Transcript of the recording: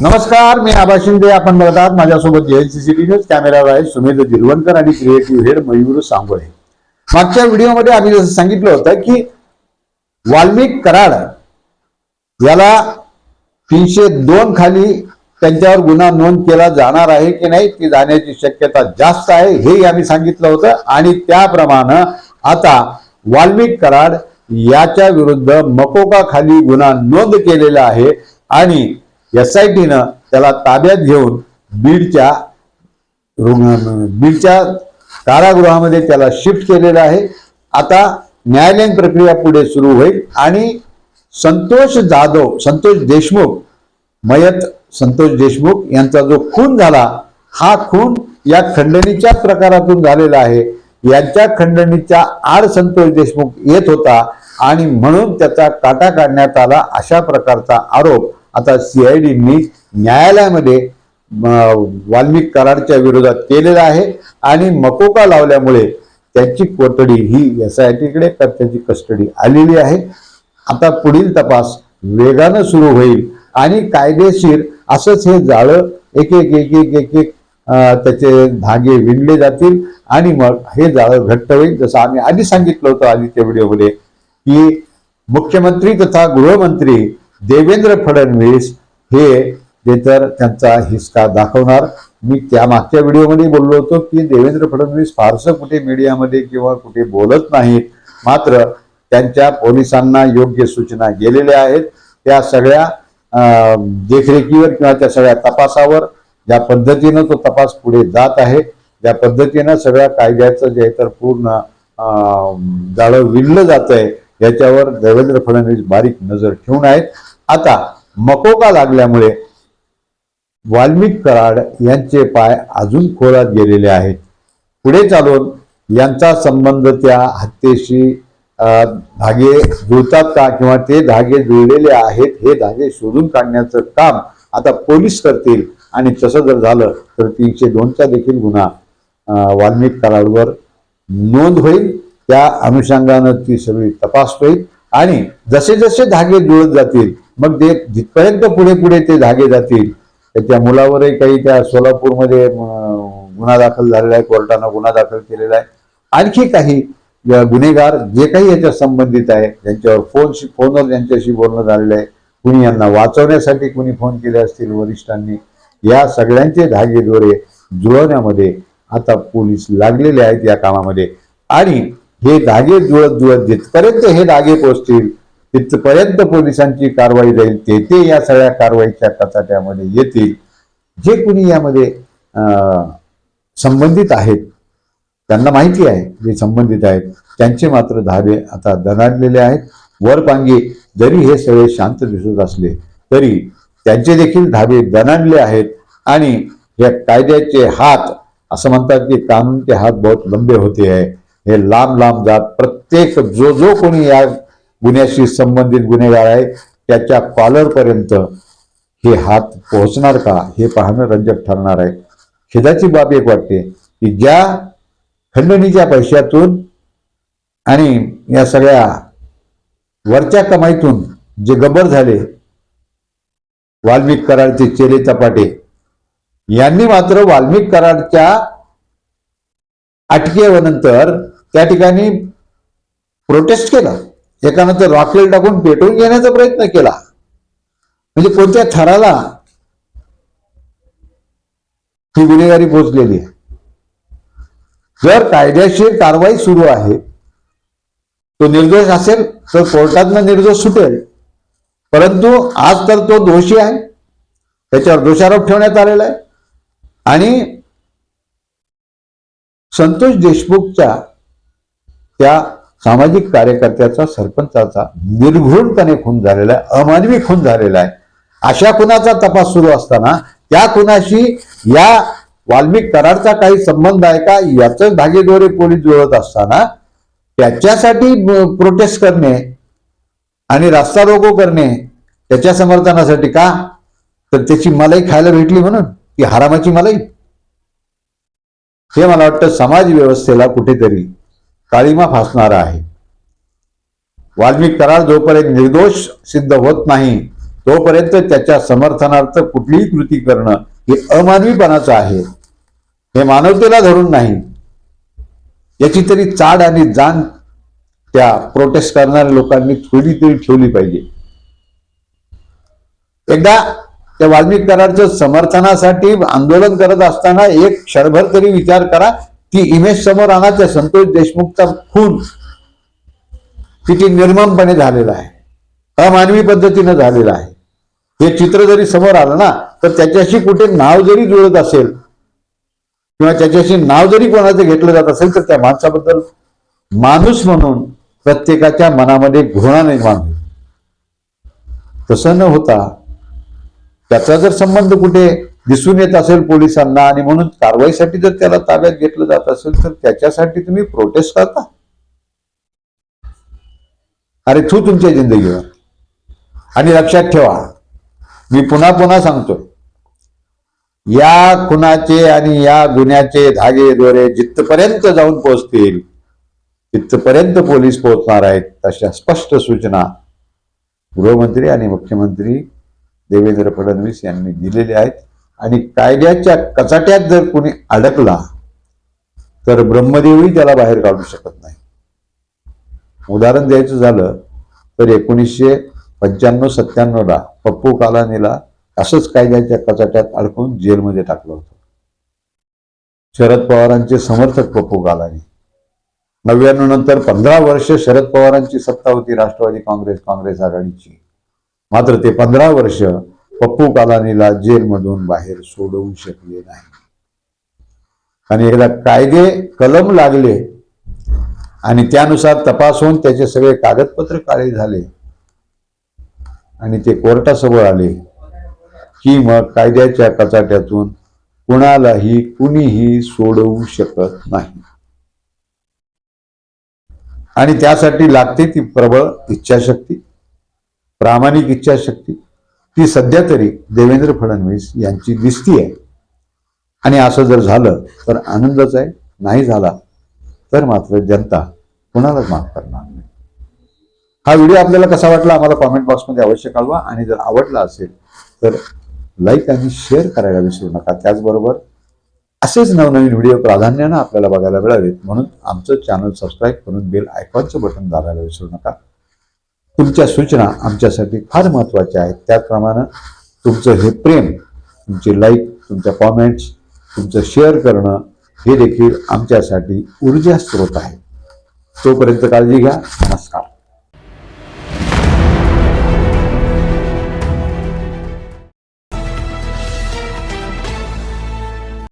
नमस्कार मी आबा शिंदे. आपण बघतात माझ्यासोबत एनसीसीटी न्यूज कॅमेरावर आहे सुमेध जिरवणकर आणि क्रिएटिव्ह हेड मयूर सांगोळे. मागच्या व्हिडिओमध्ये आम्ही जसं सांगितलं होतं की वाल्मिक कराड याला तीनशे दोन खाली त्यांच्यावर गुन्हा नोंद केला जाणार आहे की नाही ती जाण्याची शक्यता जास्त आहे हे आम्ही सांगितलं होतं. आणि त्याप्रमाणे आता वाल्मिक कराड याच्या विरुद्ध मकोका खाली गुन्हा नोंद केलेला आहे. आणि एस आय टीनं त्याला ताब्यात घेऊन बीडच्या रुग्ण बीडच्या कारागृहामध्ये त्याला शिफ्ट केलेलं आहे. आता न्यायालयीन प्रक्रिया पुढे सुरू होईल आणि संतोष जाधव संतोष देशमुख मयत संतोष देशमुख यांचा जो खून झाला हा खून या खंडणीच्या प्रकारातून झालेला आहे. यांच्या खंडणीच्या आड संतोष देशमुख येत होता आणि म्हणून त्याचा काटा काढण्यात आला अशा प्रकारचा आरोप आता सीआयडींनी न्यायालयामध्ये वाल्मिक कराडच्या विरोधात केलेला आहे आणि मकोका लावल्यामुळे त्याची कोठडी ही एस आय टीकडे तर त्याची कस्टडी आलेली आहे. आता पुढील तपास वेगानं सुरू होईल आणि कायदेशीर असंच हे जाळं एक एक एक एक एक एक त्याचे धागे विणले जातील आणि मग हे जाळं घट्ट होईल. जसं आम्ही आधी सांगितलं होतं आधीच्या व्हिडिओमध्ये की मुख्यमंत्री तथा गृहमंत्री देवेंद्र फडणवीस हे ते तर त्यांचा हिसका दाखवणार. मी त्या मागच्या व्हिडिओमध्ये बोललो होतो की देवेंद्र फडणवीस फारसं कुठे मीडियामध्ये किंवा कुठे बोलत नाहीत. मात्र त्यांच्या पोलिसांना योग्य सूचना गेलेल्या आहेत. त्या सगळ्या देखरेखीवर किंवा त्या सगळ्या तपासावर ज्या पद्धतीनं तो तपास पुढे जात आहे ज्या पद्धतीनं सगळ्या कायद्याचं जे तर पूर्ण जाळं विणलं जात आहे याच्यावर देवेंद्र फडणवीस बारीक नजर ठेवून आहेत. आता मकोका लागल्यामुळे वाल्मिक कराड यांचे पाय अजून खोलात गेलेले आहेत. पुढे चालून यांचा संबंध त्या हत्येशी धागे जुळतात का किंवा ते धागे जुळलेले आहेत हे धागे शोधून काढण्याचं काम आता पोलीस करतील. आणि तसं जर झालं तर तीनशे दोनचा देखील गुन्हा वाल्मिक कराडवर नोंद होईल. त्या अनुषंगानं ती सगळी तपास होईल. आणि जसे जसे धागे जुळत जातील मग ते जिथपर्यंत पुढे पुढे ते धागे जातील तर त्या मुलावरही काही त्या सोलापूरमध्ये गुन्हा दाखल झालेला आहे कोर्टानं गुन्हा दाखल केलेला आहे. आणखी काही गुन्हेगार जे काही याच्या संबंधित आहे त्यांच्यावर फोनशी फोनवर त्यांच्याशी बोलणं झालेलं आहे कुणी यांना वाचवण्यासाठी कुणी फोन केले असतील वरिष्ठांनी या सगळ्यांचे धागे दोरे जुळवण्यामध्ये आता पोलीस लागलेले आहेत या कामामध्ये. आणि हे धागे जुळत जुळत जिथपर्यंत हे धागे पोचतील तिथपर्यंत पोलिसांची कारवाई जाईल ते ते या सगळ्या कारवाईच्या कचाट्यामध्ये येतील. जे कुणी यामध्ये संबंधित आहेत त्यांना माहिती आहे जे संबंधित आहेत त्यांचे मात्र धाबे आता दणाडलेले आहेत. वरपांगी जरी हे सगळे शांत दिसत असले तरी त्यांचे देखील धाबे दणाडले आहेत आणि या कायद्याचे हात असं म्हणतात की कानूनचे हात बहुत लंबे होते आहे. हे लांब लांब जात प्रत्येक जो जो कोणी या गुन्ह्याशी संबंधित गुन्हेगार आहे त्याच्या कॉलरपर्यंत हे हात पोहोचणार का हे पाहणं रंजक ठरणार आहे. खेदाची बाब एक वाटते की ज्या खंडणीच्या पैशातून आणि या सगळ्या वरच्या कमाईतून जे गबर झाले वाल्मिक कराडचे चेले चपाटे यांनी मात्र वाल्मिक कराडच्या अटकेनंतर त्या ठिकाणी प्रोटेस्ट केला. एकानंतर रॉकेल टाकून पेटवून घेण्याचा प्रयत्न केला. म्हणजे कोणत्या थराला ही गुन्हेगारी पोहोचलेली आहे? जर कायदेशीर कारवाई सुरू आहे तो निर्दोष असेल तर कोर्टातनं निर्दोष सुटेल. परंतु आज तर तो दोषी आहे. त्याच्यावर दोषारोप ठेवण्यात आलेला आहे. आणि संतोष देशमुखच्या त्या सामाजिक कार्यकर्त्याचा सरपंचाचा निर्घृणपणे खून झालेला आहे अमानवी खून झालेला आहे. अशा खुनाचा तपास सुरू असताना त्या खुनाशी या वाल्मिक करारचा काही संबंध आहे का याच धागेदोरे पोलीस जुळत असताना त्याच्यासाठी प्रोटेस्ट करणे आणि रास्ता रोको करणे त्याच्या समर्थनासाठी का? तर त्याची मलाई खायला भेटली म्हणून ती हरामाची मलाई. हे मला वाटतं समाज व्यवस्थेला कुठेतरी काळीमा फासणारा आहे. वाल्मिक करार जोपर्यंत निर्दोष सिद्ध होत नाही तोपर्यंत त्याच्या समर्थनार्थ कुठलीही कृती करणं हे अमानवीपणाचं आहे. हे मानवतेला धरून नाही. याची तरी चाड आणि जाण त्या प्रोटेस्ट करणाऱ्या लोकांनी थोडी तरी ठेवली पाहिजे. एकदा त्या वाल्मिक करारचं समर्थनासाठी आंदोलन करत असताना एक क्षणभर तरी विचार करा ती इमेज समोर आणा त्या संतोष देशमुखचा खून किती निर्ममपणे झालेला आहे. अमानवी पद्धतीनं झालेला आहे. हे चित्र जरी समोर आलं ना तर त्याच्याशी कुठे नाव जरी जुळत असेल किंवा त्याच्याशी नाव जरी कोणाचं घेतलं जात असेल तर त्या माणसाबद्दल माणूस म्हणून प्रत्येकाच्या मनामध्ये घृणा निर्माण होईल. तसं न होता. त्याचा जर संबंध कुठे दिसून येत असेल पोलिसांना आणि म्हणून कारवाईसाठी जर त्याला ताब्यात घेतलं जात असेल तर त्याच्यासाठी तुम्ही प्रोटेस्ट करता. अरे तू तुमच्या जिंदगीवर. आणि लक्षात ठेवा मी पुन्हा पुन्हा सांगतो. या खुनाचे आणि या गुन्ह्याचे धागे दोरे जिथपर्यंत जाऊन पोहोचतील तिथपर्यंत पोलीस पोहोचणार आहेत तशा स्पष्ट सूचना गृहमंत्री आणि मुख्यमंत्री देवेंद्र फडणवीस यांनी दिलेल्या आहेत. आणि कायद्याच्या कचाट्यात जर कोणी अडकला तर ब्रह्मदेवही त्याला बाहेर काढू शकत नाही. उदाहरण द्यायचं झालं तर एकोणीसशे पंच्याण्णव सत्त्याण्णवला पप्पू कालानीला असंच कायद्याच्या कचाट्यात अडकून जेलमध्ये टाकलं होतं. शरद पवारांचे समर्थक पप्पू कालानी. नव्याण्णव नंतर पंधरा वर्ष शरद पवारांची सत्ता होती राष्ट्रवादी काँग्रेस काँग्रेस आघाडीची. मात्र ते पंधरा वर्ष पप्पू कालानीला जेलमधून बाहेर सोडवू शकले नाही. आणि एकदा कायदे कलम लागले आणि त्यानुसार तपास होऊन त्याचे सगळे कागदपत्र काळे झाले. आणि ते कोर्टासमोर आले की मग कायद्याच्या कचाट्यातून कुणालाही कुणीही सोडवू शकत नाही. आणि त्यासाठी लागते ती प्रबळ इच्छाशक्ती प्रामाणिक इच्छाशक्ती. ती सध्या तरी देवेंद्र फडणवीस यांची दिसती आहे. आणि असं जर झालं तर आनंदच आहे. नाही झाला तर मात्र जनता कुणालाच माफ करणार नाही. हा व्हिडिओ आपल्याला कसा वाटला आम्हाला कॉमेंट बॉक्समध्ये अवश्य कळवा. आणि जर आवडला असेल तर लाईक आणि शेअर करायला विसरू नका. त्याचबरोबर असेच नवनवीन व्हिडिओ प्राधान्यानं आपल्याला बघायला मिळावेत. म्हणून आमचं चॅनल सबस्क्राईब करून बेल आयकॉनचं बटन दाबायला विसरू नका. तुमच्या सूचना आमच्यासाठी फार महत्त्वाच्या आहेत. त्याचप्रमाणे तुमचं हे प्रेम तुमचे लाईक तुमच्या कॉमेंट्स तुमचं शेअर करणं हे देखील आमच्यासाठी ऊर्जा स्रोत आहे. तोपर्यंत काळजी घ्या. नमस्कार.